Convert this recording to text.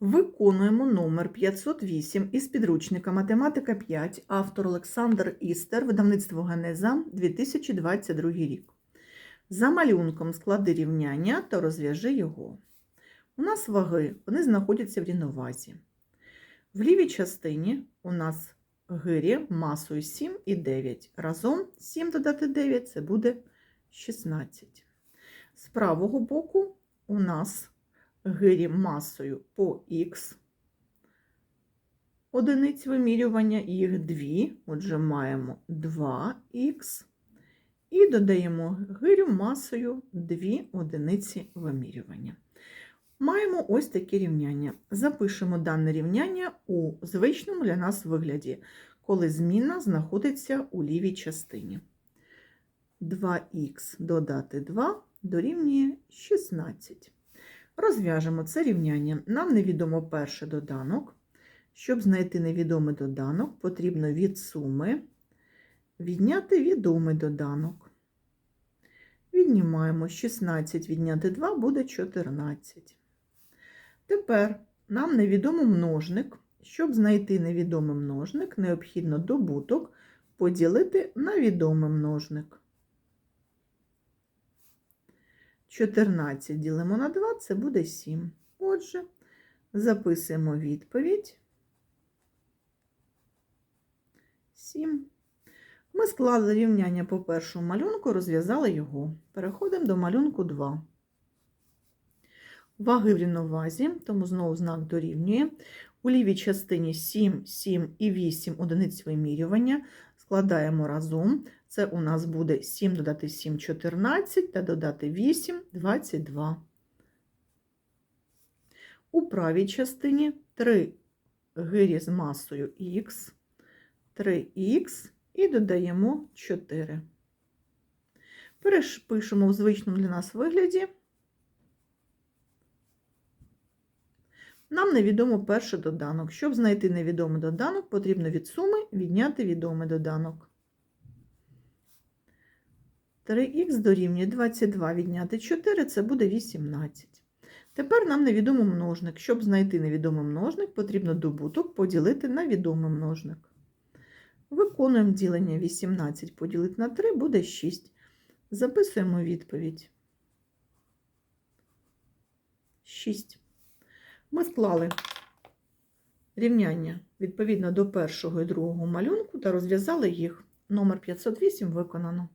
Виконуємо номер 508 із підручника Математика 5, автор Олександр Істер, видавництво Генеза, 2022 рік. За малюнком склади рівняння та розв'яжи його. У нас ваги, вони знаходяться в рівновазі. В лівій частині у нас гирі масою 7 і 9. Разом 7 додати 9 це буде 16. З правого боку у нас гирі масою по х одиниць вимірювання, їх 2, отже, маємо 2х, і додаємо гирю масою 2 одиниці вимірювання. Маємо ось такі рівняння. Запишемо дане рівняння у звичному для нас вигляді, коли змінна знаходиться у лівій частині. 2х додати 2 дорівнює 16. Розв'яжемо це рівняння. Нам невідомо перший доданок. Щоб знайти невідомий доданок, потрібно від суми відняти відомий доданок. Віднімаємо 16 відняти 2 буде 14. Тепер нам невідомий множник. Щоб знайти невідомий множник, необхідно добуток поділити на відомий множник. 14 ділимо на 2, це буде 7. Отже, записуємо відповідь. 7. Ми склали рівняння по першому малюнку, розв'язали його. Переходимо до малюнку 2. Ваги в рівновазі, тому знову знак дорівнює. У лівій частині 7, 7 і 8 одиниць вимірювання. Складаємо разом. Це у нас буде 7 додати 7 14 та додати 8 22. У правій частині 3 гирі з масою х, 3х і додаємо 4. Перепишемо в звичному для нас вигляді. Нам невідомо перший доданок. Щоб знайти невідомий доданок, потрібно від суми відняти відомий доданок. 3х дорівнює 22 відняти 4, це буде 18. Тепер нам невідомий множник. Щоб знайти невідомий множник, потрібно добуток поділити на відомий множник. Виконуємо ділення 18 поділити на 3 буде 6. Записуємо відповідь. 6. Ми склали рівняння відповідно до першого і другого малюнку та розв'язали їх. Номер 508 виконано.